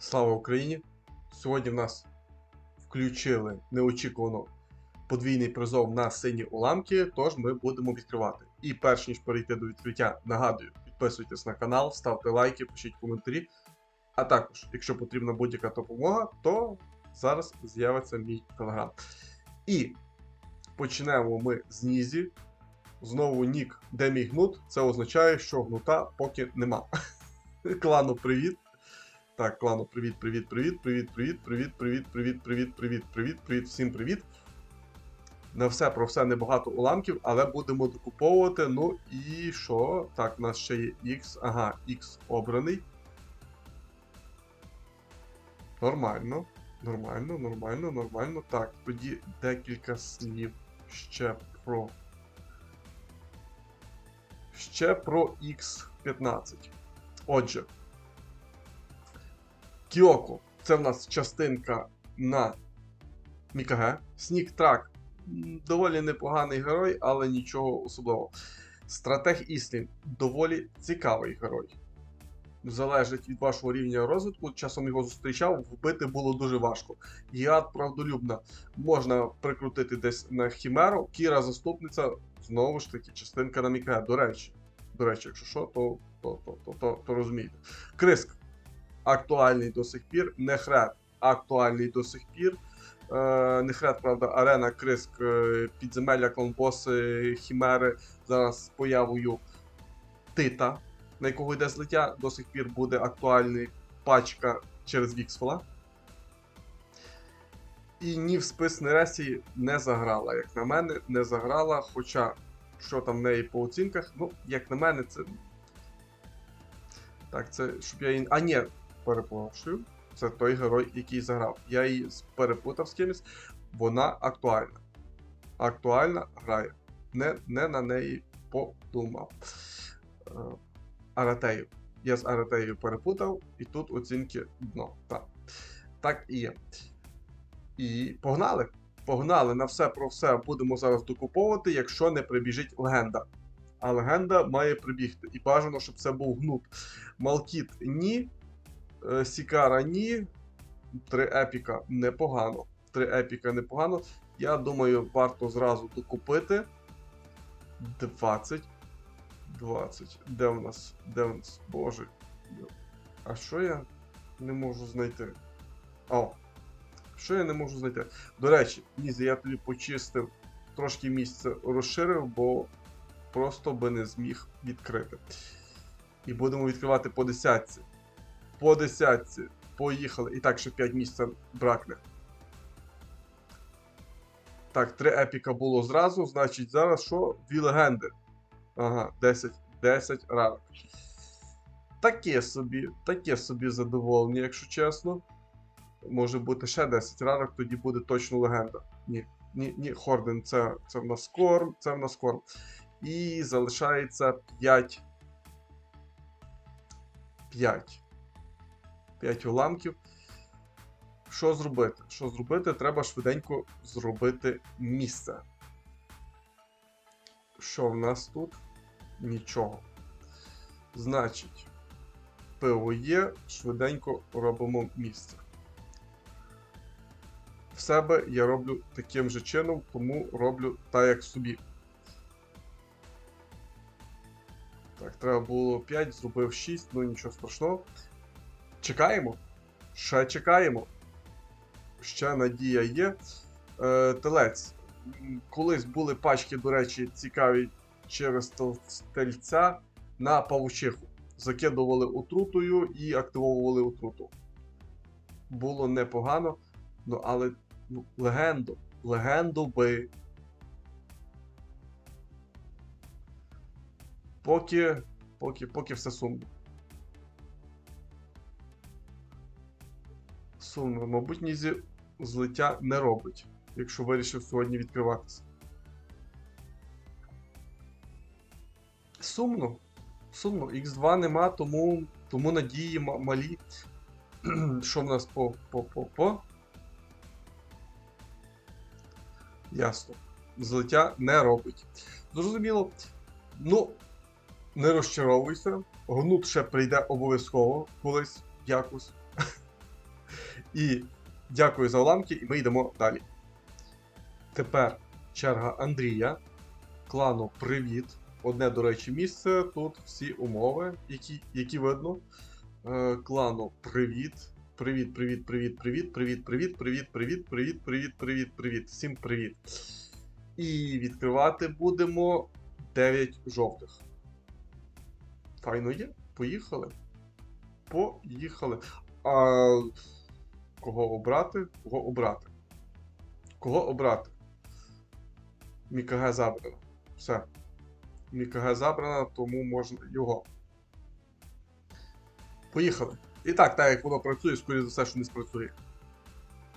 Слава Україні! Сьогодні в нас включили неочікувано подвійний призов на сині уламки, тож ми будемо відкривати. І перш ніж перейти до відкриття, нагадую, підписуйтесь на канал, ставте лайки, пишіть коментарі. А також, якщо потрібна будь-яка допомога, то зараз з'явиться мій телеграм. І почнемо ми з Нізі. Знову нік, де мій гнут, це означає, що гнута поки нема. Клану, привіт. Так, клану, привіт, привіт, привіт, привіт, привіт, привіт, привіт, привіт, привіт, привіт, привіт, привіт, всім привіт. На все про все небагато уламків, але будемо докуповувати. Ну і що? Так, у нас ще є X. Ага, X обраний. Нормально. Нормально, нормально, нормально. Так, тоді декілька слів ще про. Ще про X15. Отже. Кіоко це в нас частинка на Мікаге. Снік Трак доволі непоганий герой, але нічого особливого. Стратег Іслін доволі цікавий герой. Залежить від вашого рівня розвитку. Часом його зустрічав, вбити було дуже важко. Гіат правдолюбна можна прикрутити десь на Хімеру. Кіра заступниця, знову ж таки, частинка на Мікаге. До речі, до речі, якщо що, то, то, то, то, то, то розумієте. Криск актуальний до сих пір. Нехрет актуальний до сих пір. Е, Нехрет, правда, арена, криск, е, підземелля, клонбоси, хімери. Зараз з появою Тита, на якого йде злиття, до сих пір буде актуальний пачка через Віксфола. І ні в спис Нересі не заграла. Як на мене, не заграла. Хоча, що там в неї по оцінках, ну, як на мене, це. Так, це щоб я її. А, ні, перепрошую. Це той герой, який заграв. Я її перепутав з кимось. Вона актуальна. Актуальна грає. Не, не на неї подумав. Е, Аратею. Я з Аратею перепутав, і тут оцінки дно. Так. Так і є. І погнали. Погнали на все про все будемо зараз докуповувати, якщо не прибіжить легенда. А легенда має прибігти. І бажано, щоб це був гнут. Малкіт ні. Е, Сікара ні. Три епіка непогано. Три епіка непогано. Я думаю, варто зразу докупити. 20. 20. Де в нас? Де в нас? Боже. А що я не можу знайти? О. Що я не можу знайти? До речі, Нізі, я тобі почистив, трошки місце розширив, бо просто би не зміг відкрити. І будемо відкривати по десятці. По десятці. Поїхали. І так, ще 5 місця бракне. Так, 3 епіка було зразу, значить зараз що? Дві легенди. Ага, 10, 10 ранок. Таке собі, таке собі задоволення, якщо чесно. Може бути ще 10 ранок, тоді буде точно легенда. Ні, ні, ні, Хорден, це, це в нас корм, це в нас корм. І залишається 5. 5. 5 уламків. Що зробити? Що зробити? Треба швиденько зробити місце. Що в нас тут? Нічого. Значить, пиво є, швиденько робимо місце. В себе я роблю таким же чином, тому роблю так, як собі. Так, треба було 5, зробив 6, ну нічого страшного. Чекаємо. Ще чекаємо. Ще надія є. Е, телець. Колись були пачки, до речі, цікаві через тельця на павучиху. Закидували отрутою і активовували отруту. Було непогано. Ну, але ну, легенду. Легенду би. Поки. Поки, поки все сумно. Сумно. Мабуть, Нізі злиття не робить, якщо вирішив сьогодні відкриватися. Сумно. Сумно. Х2 нема, тому, тому надії малі. Що в нас по, по, по, по? Ясно. Злиття не робить. Зрозуміло. Ну, не розчаровуйся. Гнут ще прийде обов'язково колись якось. І дякую за уламки, і ми йдемо далі. Тепер черга Андрія. Клану Привіт. Одне, до речі, місце. Тут всі умови, які, які видно. Е, клану Привіт. Привіт, привіт, привіт, привіт, привіт, привіт, привіт, привіт, привіт, привіт, привіт, привіт. Всім привіт. І відкривати будемо 9 жовтих. Файно є. Поїхали. Поїхали. А кого обрати? Кого обрати? Кого обрати? Мікаге забрано. Все. Мікаге забрано, тому можна його. Поїхали. І так, так як воно працює, скоріше за все, що не спрацює.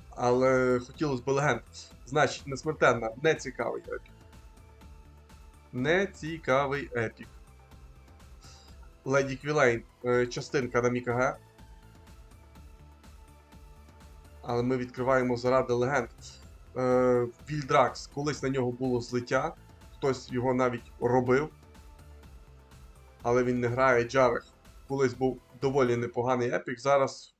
Але хотілося б легенд. Значить, несмертенна, не цікавий епік. Не цікавий епік. Леді Квілейн, е, частинка на Мікаге. Але ми відкриваємо заради легенд. Е, Вільдракс, колись на нього було злиття. Хтось його навіть робив. Але він не грає Джарех. Колись був доволі непоганий епік. Зараз.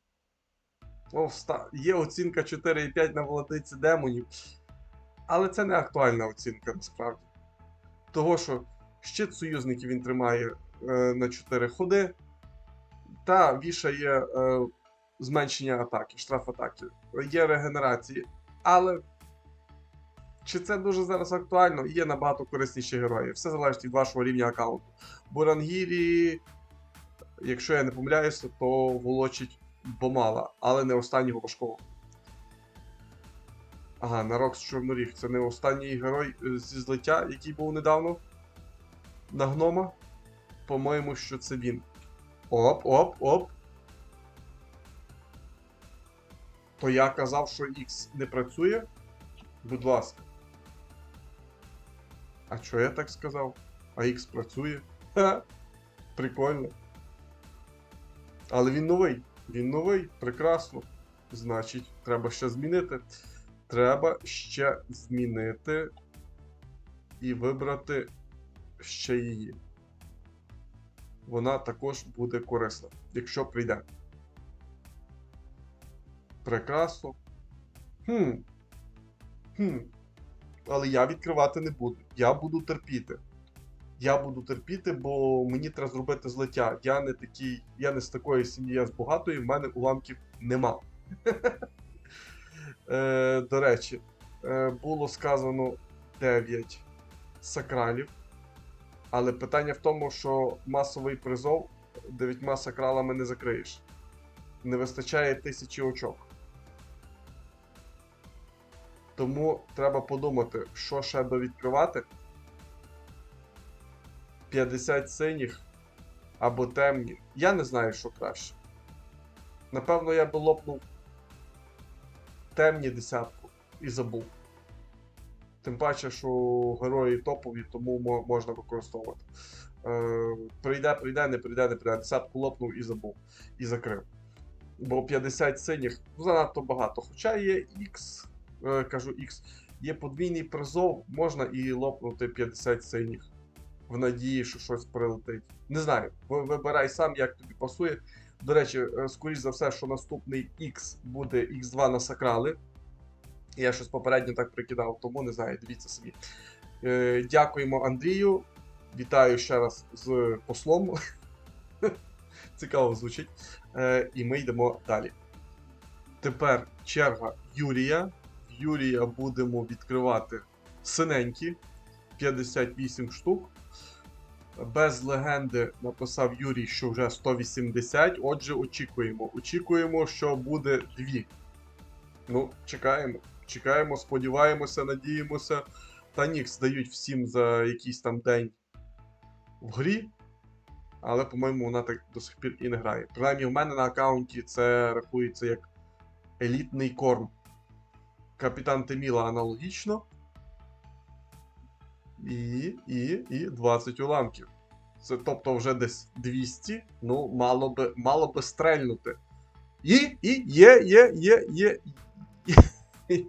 О, вста... Є оцінка 4,5 на владиці демонів. Але це не актуальна оцінка насправді. Того, що щит союзників він тримає е, на 4 ходи. Та вішає е, зменшення атаки, штраф атаки. Є регенерації. Але чи це дуже зараз актуально? Є набагато корисніші герої. Все залежить від вашого рівня аккаунту. Бурангірі, якщо я не помиляюся, то волочить Бомала, але не останнього важкого. Ага, Нарокс Чорноріг. Це не останній герой е, зі злиття, який був недавно на гнома. По-моєму, що це він. Оп, оп, оп. То я казав, що X не працює. Будь ласка. А чого я так сказав? А X працює. Ха, прикольно. Але він новий. Він новий, прекрасно. Значить, треба ще змінити. Треба ще змінити і вибрати ще її. Вона також буде корисна, якщо прийде. Прекрасно. Хм. Хм. Але я відкривати не буду. Я буду терпіти. Я буду терпіти, бо мені треба зробити злиття. Я не такий, я не з такої сім'ї, я з багатої, в мене уламків нема. Е, До речі, е, було сказано 9 сакралів. Але питання в тому, що масовий призов 9 сакралами не закриєш. Не вистачає тисячі очок. Тому треба подумати, що ще довідкривати. 50 синіх або темні. Я не знаю, що краще. Напевно, я би лопнув темні десятку і забув. Тим паче, що герої топові, тому можна використовувати. Е, прийде, прийде, не прийде, не прийде. Десятку лопнув і забув. І закрив. Бо 50 синіх занадто багато. Хоча є X, кажу X, є подвійний призов, можна і лопнути 50 синіх. В надії, що щось прилетить. Не знаю, вибирай сам, як тобі пасує. До речі, е, скоріш за все, що наступний X буде X2 на сакрали. Я щось попередньо так прикидав, тому не знаю, дивіться собі. Е, дякуємо Андрію. Вітаю ще раз з послом. Цікаво звучить. Е, і ми йдемо далі. Тепер черга Юрія. Юрія будемо відкривати синенькі 58 штук. Без легенди написав Юрій, що вже 180. Отже, очікуємо. Очікуємо, що буде дві. Ну, чекаємо. Чекаємо, сподіваємося, надіємося. Та Нікс дають всім за якийсь там день в грі. Але, по-моєму, вона так до сих пір і не грає. Принаймні, в мене на аккаунті це рахується як елітний корм. Капітан Теміла аналогічно. І, і, і 20 уламків. Це тобто вже десь 200. Ну, мало би, мало би стрельнути. І, і, є, є, є, є.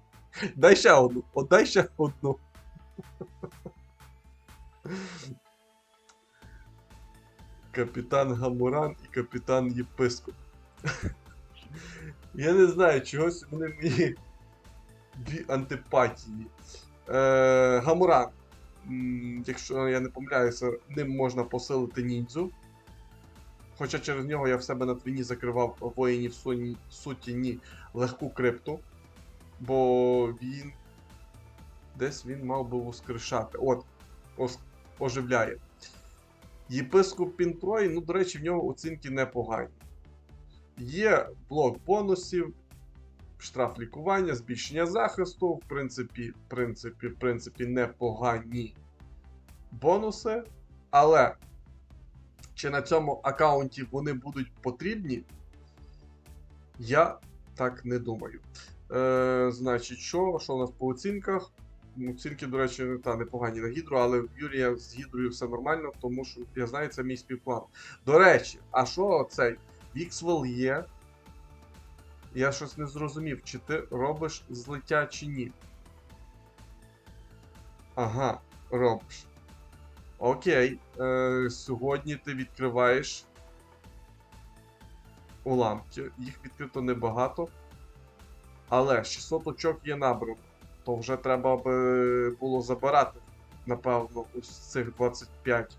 Дай ще одну. Дай ще одну. Капітан Гамуран і капітан Єпископ. Я не знаю, чогось вони мені дві антипатії. Е, Гамуран. Якщо я не помиляюся, ним можна посилити ніндзю. Хоча через нього я в себе на твіні закривав воїнів суті легку крипту. Бо він. Десь він мав би воскрешати. От, оживляє. Єпископ Пінтрой, ну, до речі, в нього оцінки непогані. Є блок бонусів, штраф лікування, збільшення захисту, в принципі, в принципі, в принципі, непогані бонуси. Але чи на цьому аккаунті вони будуть потрібні? Я так не думаю. Е, значить, що? Що у нас по оцінках? Ну, Оцінки, до речі, та непогані на гідру, але в Юрія з гідрою все нормально, тому що я знаю, це мій співплан. До речі, а що цей Віксвел є? Я щось не зрозумів, чи ти робиш злиття чи ні. Ага, робиш. Окей. Е, сьогодні ти відкриваєш уламки. Їх відкрито небагато. Але 600 очок є набрано. То вже треба би було забирати, напевно, ось цих 25.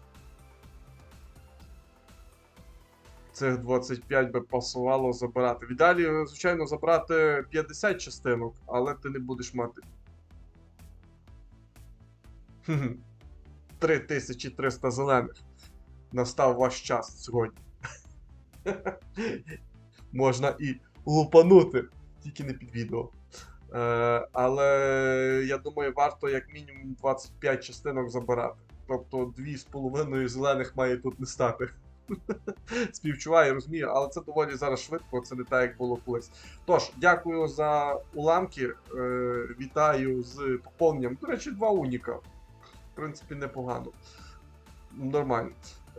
Цих 25 би пасувало забирати. В ідеалі, звичайно, забрати 50 частинок, але ти не будеш мати. 3300 зелених. Настав ваш час сьогодні. Можна і лупанути, тільки не під відео. Е, але я думаю, варто як мінімум 25 частинок забирати. Тобто 2,5 зелених має тут не стати. Співчуваю, розумію, але це доволі зараз швидко, це не так, як було колись. Тож, дякую за уламки. Е, вітаю з поповненням. До речі, два уніка. В принципі, непогано. Нормально.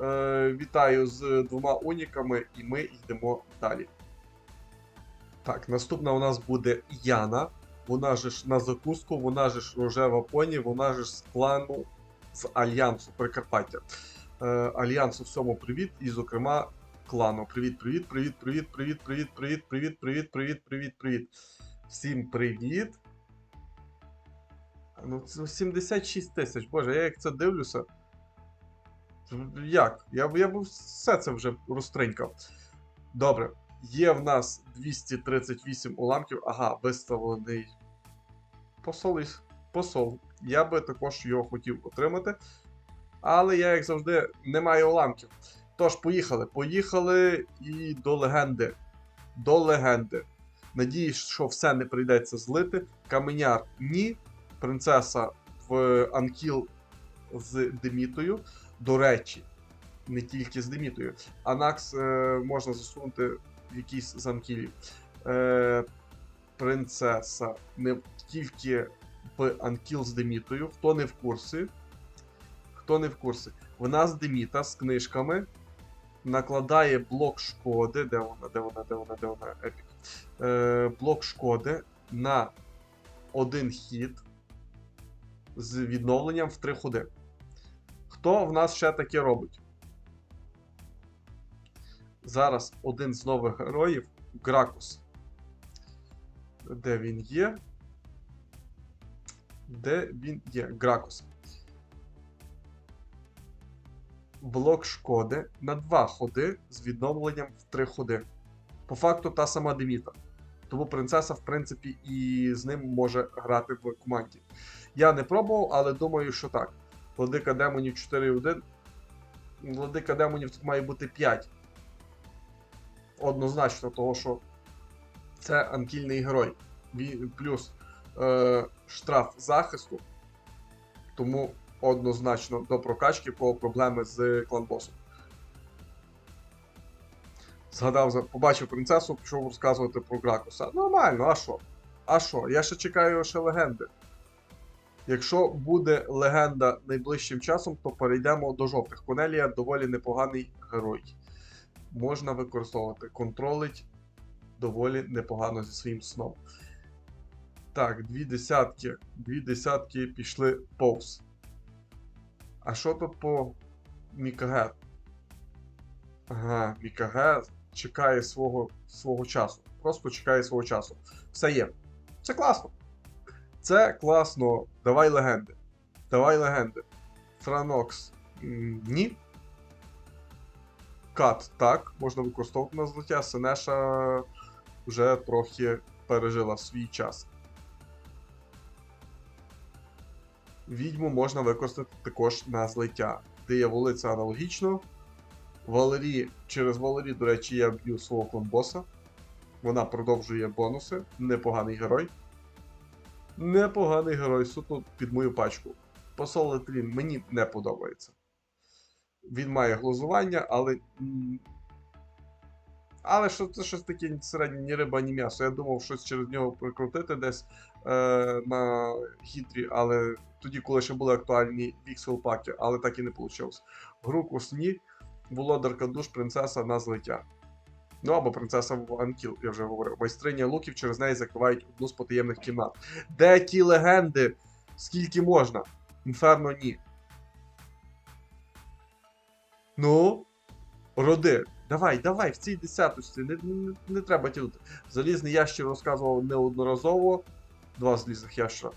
Е, вітаю з двома уніками, і ми йдемо далі. Так, наступна у нас буде Яна. Вона ж на закуску, вона ж рожева поні, вона ж з клану з Альянсу Прикарпаття. Е, Альянсу всьому привіт, і, зокрема, клану. Привіт, привіт, привіт, привіт, привіт, привіт, привіт, привіт, привіт, привіт, привіт, привіт. Всім привіт. Ну, це 76 тисяч. Боже, я як це дивлюся. Як? Я, я б все це вже розтринькав. Добре. Є в нас 238 уламків. Ага, виставлений посол. Посол. Я би також його хотів отримати. Але я, як завжди, не маю уламків. Тож, поїхали. Поїхали і до легенди. До легенди. Надіюсь, що все не прийдеться злити. Каменяр ні. Принцеса в Анкіл з Демітою. До речі, не тільки з Демітою. Анакс е, можна засунути в якийсь з Анкілів. Е, принцеса не тільки в Анкіл з Демітою. Хто не в курсі, хто не в курсі, вона з Деміта з книжками накладає блок шкоди. Де вона? Де вона? Де вона? Де вона? Епік. Е, блок шкоди на один хід з відновленням в три ходи. Хто в нас ще таке робить? Зараз один з нових героїв Гракус. Де він є? Де він є? Гракус. Блок шкоди на два ходи з відновленням в три ходи. По факту та сама Деміта. Тому принцеса, в принципі, і з ним може грати в команді. Я не пробував, але думаю, що так. Владика демонів 4.1. Владика демонів тут має бути 5. Однозначно, того, що це анкільний герой. Плюс е, штраф захисту. Тому однозначно до прокачки по проблеми з кланбосом. Згадав, побачив принцесу, пішов розказувати про Гракуса. Нормально, а що? А що? Я ще чекаю ще легенди. Якщо буде легенда найближчим часом, то перейдемо до жовтих. Конелія доволі непоганий герой. Можна використовувати. Контролить доволі непогано зі своїм сном. Так, дві десятки. Дві десятки пішли повз. А що тут по Мікаге? Ага, Мікаге чекає свого, свого часу. просто чекає свого часу. Все є. Це класно. Це класно. Давай легенди. Давай легенди. Франокс. Ні. Кат так, можна використовувати на злиття. Сенеша вже трохи пережила свій час. Відьму можна використати також на злиття. Дияволиця аналогічно. Валері, через Валері, до речі, я б'ю свого клонбоса. Вона продовжує бонуси. Непоганий герой. Непоганий герой, суто під мою пачку. Посол Летлін мені не подобається. Він має глузування, але. Але що це щось таке середнє, ні риба, ні м'ясо. Я думав щось через нього прикрутити десь е, на гідрі, але тоді, коли ще були актуальні віксел паки, але так і не вийшло. Гру ні, володарка душ, принцеса на злиття. Ну або принцеса в Анкіл, я вже говорив. Майстриня луків через неї закривають одну з потаємних кімнат. Де ті легенди? Скільки можна? Інферно ні. Ну, роди. Давай, давай, в цій десяточці. Не, не, не треба тягнути. Залізний ящер розказував неодноразово. Два залізних ящера.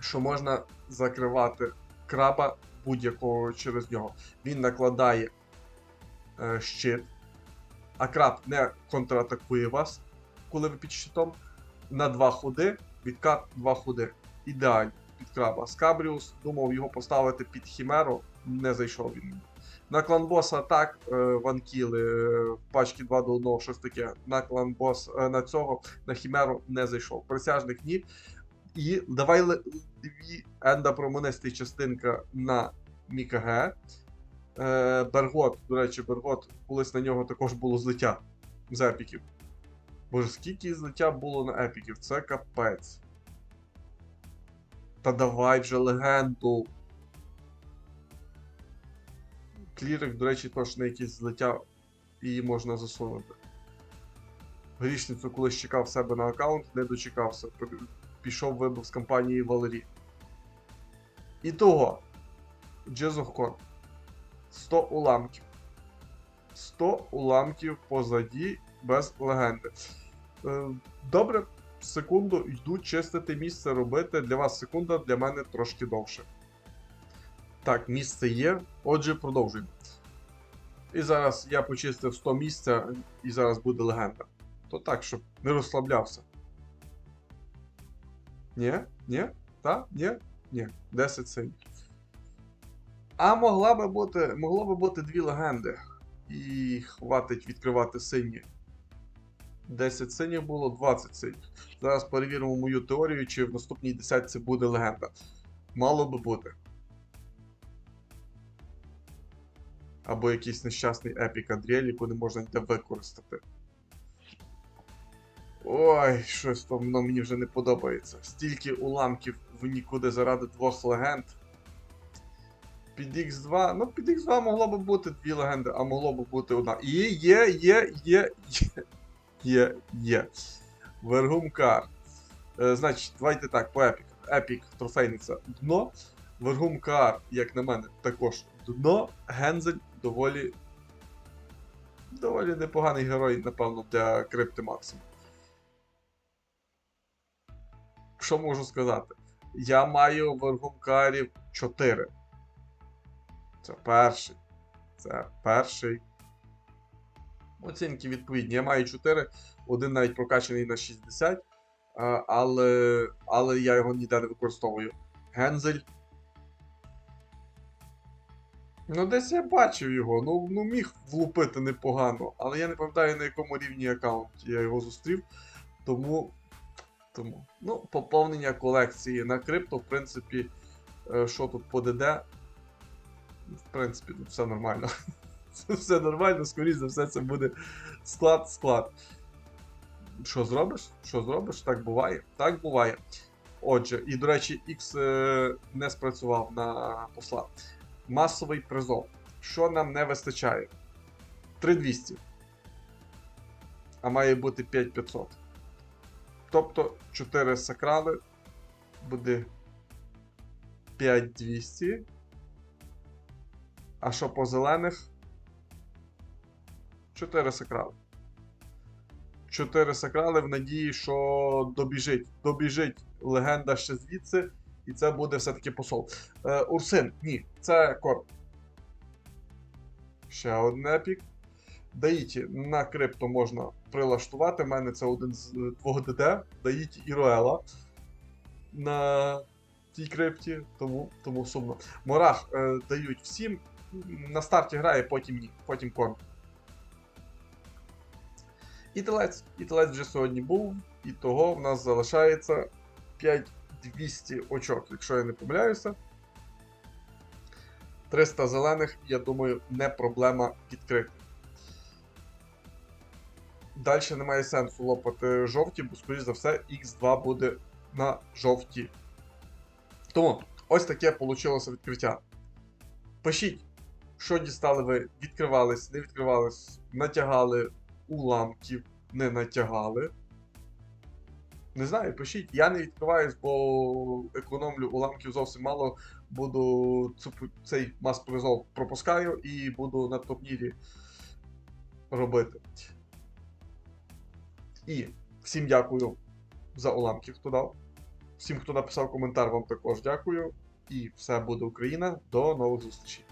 Що можна закривати краба будь-якого через нього. Він накладає е, щит, а краб не контратакує вас, коли ви під щитом. На два ходи, відкат два ходи. Ідеально під краба. Скабріус думав його поставити під Хімеру, не зайшов він. На кланбоса так, е, ванкіли, е, пачки 2 до 1, щось таке. На кланбос, е, на цього, на Хімеру не зайшов. Присяжних ні. І давай енда промонистий частинка на Мікаге. Е, Бергот, до речі, Бергот, колись на нього також було злиття з епіків. Боже, скільки злиття було на епіків, це капець. Та давай вже легенду. Клірик, до речі, на якісь злиття її можна засунути. Грішницю колись чекав себе на аккаунт, не дочекався. Пішов вибув з компанії Валері. І того. Джезохкон. 100 уламків. 100 уламків позаді без легенди. Е, Добре, секунду йду чистити місце робити. Для вас секунда, для мене трошки довше. Так, місце є. Отже, продовжуємо. І зараз я почистив 100 місця, і зараз буде легенда. То так, щоб не розслаблявся. Ні? Ні? Та? Ні? Ні. 10 синіх. А могла би бути, могло би бути дві легенди. І хватить відкривати сині. 10 синіх було, 20 синіх. Зараз перевіримо мою теорію, чи в наступній десятці буде легенда. Мало би бути. Або якийсь нещасний епік Адріель, яку не можна ніде використати. Ой, щось там воно мені вже не подобається. Стільки уламків в нікуди заради двох легенд. Під X2, ну під X2 могло би бути дві легенди, а могло би бути одна. І є, є, є, є, є, є. Вергумкар. Е, значить, давайте так, по епік. Епік, трофейниця дно. Вергумкар, як на мене, також дно. Гензель доволі. Доволі непоганий герой, напевно, для крипти Максимум. Що можу сказати? Я маю вергумкарів 4. Це перший. Це перший. Оцінки відповідні. Я маю 4, один навіть прокачаний на 60, але, але я його ніде не використовую. Гензель. Ну, десь я бачив його, ну, ну міг влупити непогано, але я не пам'ятаю на якому рівні аккаунті я його зустрів. Тому. Тому. Ну, поповнення колекції на крипто, в принципі, е, що тут по ДД. В принципі, тут все нормально. Все нормально, скоріш за все, це буде склад-склад. Що зробиш? Що зробиш? Так буває. Так буває. Отже, і, до речі, X е, не спрацював на посла. Масовий призов. Що нам не вистачає? 3200. А має бути 5500. Тобто 4 сакрали буде 5200. А що по зелених? 4 сакрали. 4 сакрали в надії, що добіжить. Добіжить легенда ще звідси, і це буде все-таки посол. Е, Урсин, ні, це корп. Ще один епік. Даїті на крипто можна прилаштувати. У мене це один з е, двох ДД. Даїті і Роела на тій крипті, тому, тому сумно. Морах е, дають всім. На старті грає, потім ні, потім корм. І телець. І вже сьогодні був, і того в нас залишається 5200 очок, якщо я не помиляюся. 300 зелених, я думаю, не проблема відкрити. Далі немає сенсу лопати жовті, бо, скоріш за все, X2 буде на жовті. Тому ось таке вийшло відкриття. Пишіть, що дістали ви, відкривались, не відкривались, натягали уламків, не натягали. Не знаю, пишіть. Я не відкриваюсь, бо економлю уламків зовсім мало. Буду цей мас-призов пропускаю і буду на турнірі робити. І всім дякую за уламки, хто дав. Всім, хто написав коментар, вам також дякую. І все буде Україна. До нових зустрічей.